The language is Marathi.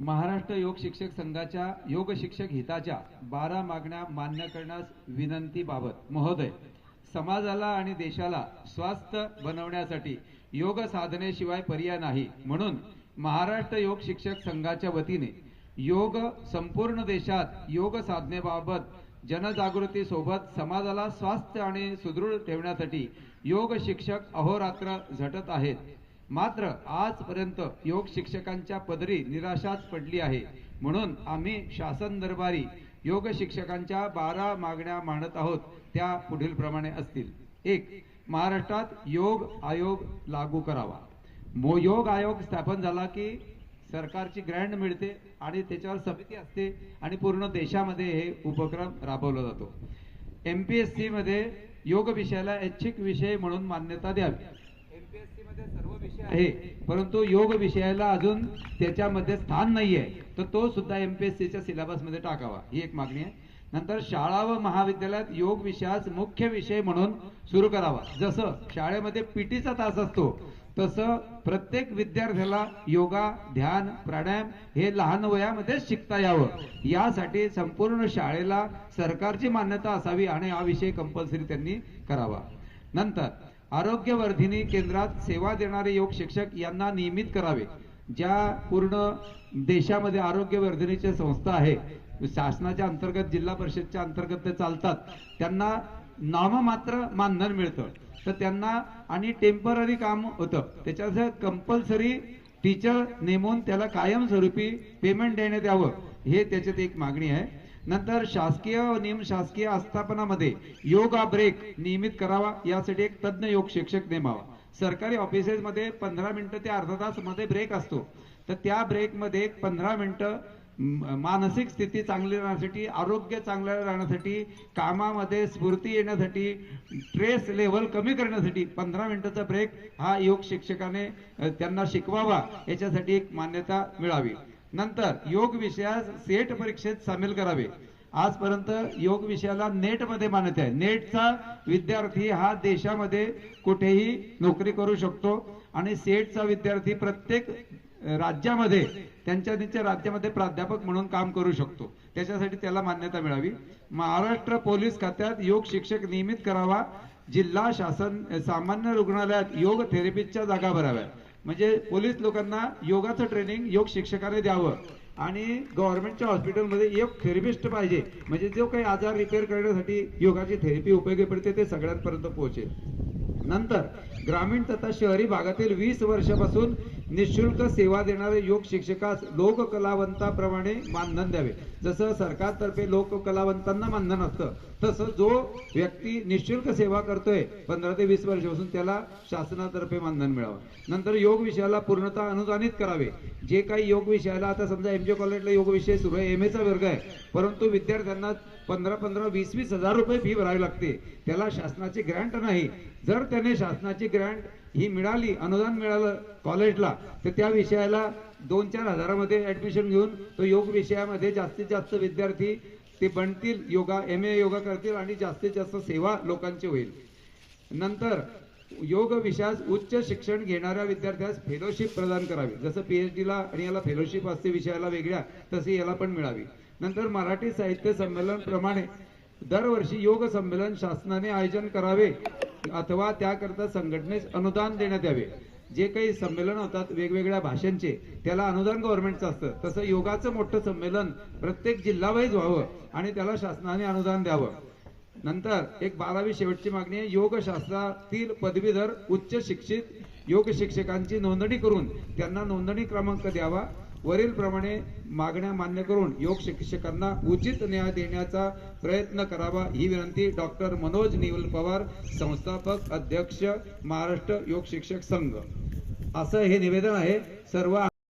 महाराष्ट्र योग शिक्षक संघाच्या योग शिक्षक हिताच्या बारा मागण्या मान्य करण्यास विनंतीबाबत महोदय समाजाला आणि देशाला स्वस्थ बनवण्यासाठी योग साधनेशिवाय पर्याय नाही म्हणून महाराष्ट्र योग शिक्षक संघाच्या वतीने योग संपूर्ण देशात योग साधनेबाबत जनजागृती सोबत समाजाला स्वास्थ्य आणि सुदृढ ठेवण्यासाठी योग शिक्षक अहोरात्र झटत आहेत. मात्र आजपर्यंत योग शिक्षकांच्या पदरी निराशाच पडली आहे. म्हणून आम्ही शासन दरबारी योग शिक्षकांच्या बारा मागण्या मांडत आहोत त्या पुढील प्रमाणे असतील. एक महाराष्ट्रात योग आयोग लागू करावा. मो योग आयोग स्थापन झाला की सरकारची ग्रँड मिळते आणि त्याच्यावर समिती असते आणि पूर्ण देशामध्ये हे उपक्रम राबवला जातो. एम पी एस सीमध्ये योग विषयाला ऐच्छिक विषय म्हणून मान्यता द्यावी एमपीएससी मध्ये सर्व विषय आहे. परंतु योग विषयाला अजून त्याच्यामध्ये स्थान नाहीये. तर तो सुद्धा एमपीएससीच्या सिलेबसमध्ये टाकावा. ही एक मागणी आहे. नंतर शाळा व महाविद्यालयात योग विषयास मुख्य विषय म्हणून सुरू करावा. जसं शाळेमध्ये पीटीचा तास असतो तसं प्रत्येक विद्यार्थ्याला योगा ध्यान प्राणायाम हे लहान वयामध्येच शिकता यावं. यासाठी संपूर्ण शाळेला सरकारची मान्यता असावी आणि हा विषय कंपल्सरी त्यांनी करावा. नंतर आरोग्यवर्धिनी केंद्रात सेवा देणारे योग शिक्षक यांना नियमित करावे ज्या पूर्ण देशामध्ये आरोग्यवर्धिनीच्या संस्था आहे शासनाच्या अंतर्गत जिल्हा परिषदच्या अंतर्गत ते चालतात त्यांना नाममात्र मानधन मिळतं. तर त्यांना आणि टेंपररी काम होतं. त्याच्यात कंपल्सरी टीचर नेमून त्याला कायमस्वरूपी पेमेंट देण्यात यावं हे त्याच्यात एक मागणी आहे. नंतर शासकीय व निमशासकीय आस्थापनामध्ये योगा ब्रेक नियमित करावा. यासाठी एक तज्ज्ञ योग शिक्षक नेमावा. सरकारी ऑफिसेसमध्ये पंधरा मिनिटं ते अर्धा तासमध्ये ब्रेक असतो. तर त्या ब्रेकमध्ये एक पंधरा मिनिटं मानसिक स्थिती चांगली राहण्यासाठी आरोग्य चांगलं राहण्यासाठी कामामध्ये स्फूर्ती येण्यासाठी स्ट्रेस लेवल कमी करण्यासाठी पंधरा मिनिटाचा ब्रेक हा योग शिक्षकाने त्यांना शिकवावा. याच्यासाठी एक मान्यता मिळावी. नंतर योग विषयास सेट परीक्षेत सामील करावे. आजपर्यंत योग विषयाला नेटमध्ये मान्यता आहे. नेटचा विद्यार्थी हा देशामध्ये कुठेही नोकरी करू शकतो आणि सेटचा विद्यार्थी प्रत्येक राज्यामध्ये त्यांच्या त्यांच्या राज्यामध्ये प्राध्यापक म्हणून काम करू शकतो. त्याच्यासाठी त्याला मान्यता मिळावी. महाराष्ट्र पोलीस खात्यात योग शिक्षक नियमित करावा. जिल्हा शासन सामान्य रुग्णालयात योग थेरपिस्टच्या जागा भराव्या म्हणजे पोलीस लोकांना योगाचं ट्रेनिंग योग शिक्षकाने द्यावं. आणि गव्हर्नमेंटच्या हॉस्पिटलमध्ये एक थेरपिस्ट पाहिजे. म्हणजे जो काही आजार रिपेअर करण्यासाठी योगाची थेरपी उपयोगी पडते ते सगळ्यांपर्यंत पोहोचेल. नंतर ग्रामीण तथा शहरी भागातील वीस वर्षापासून निशुल्क सेवा देणारे योग शिक्षकास लोककलावंताप्रमाणे मानधन द्यावे. जसं सरकारतर्फे लोककलावंतांना मानधन असतं तसं जो व्यक्ती निशुल्क सेवा करतोय पंधरा ते वीस वर्षापासून त्याला शासनातर्फे मानधन मिळावं. नंतर योग विषयाला पूर्णतः अनुदानित करावे. जे काही योग विषयाला आता समजा एम जे कॉलेजला योग विषय सुरू आहे एम एचा वर्ग आहे परंतु विद्यार्थ्यांना पंधरा पंधरा वीस वीस हजार रुपये फी भरावी लागते. त्याला शासनाची ग्रँट नाही. जर त्याने शासनाची ग्रँट ही मिळाली अनुदान मिळालं कॉलेजला तर त्या विषयाला दोन चार हजारामध्ये ऍडमिशन घेऊन तो योग विषयामध्ये जास्तीत जास्त विद्यार्थी ते बनतील योगा एम ए योगा करतील आणि जास्तीत जास्त सेवा लोकांची होईल. नंतर योग विषयास उच्च शिक्षण घेणाऱ्या विद्यार्थ्यास फेलोशिप प्रदान करावी. जसं पी एच डीला आणि याला फेलोशिप असते विषयाला वेगळ्या तशी याला पण मिळावी. नंतर मराठी साहित्य संमेलन प्रमाणे दरवर्षी योग संमेलन शासनाने आयोजन करावे. अथवा त्याकरता संघटनेस अनुदान देण्यात यावे. जे काही संमेलन होतात वेगवेगळ्या भाषांचे त्याला अनुदान गव्हर्नमेंटचं असतं. तसं योगाचं मोठं संमेलन प्रत्येक जिल्हावाईज व्हावं आणि त्याला शासनाने अनुदान द्यावं. नंतर एक बारावी शेवटची मागणी आहे योगशास्त्रातील पदवीधर उच्च शिक्षित योग शिक्षकांची नोंदणी करून त्यांना नोंदणी क्रमांक द्यावा. वरील प्रमाणे मागण्या मान्य करून योग शिक्षकांना उचित न्याय देण्याचा प्रयत्न करावा ही विनंती डॉक्टर मनोज निवल पवार संस्थापक अध्यक्ष महाराष्ट्र योग शिक्षक संघ. असं हे निवेदन आहे. सर्व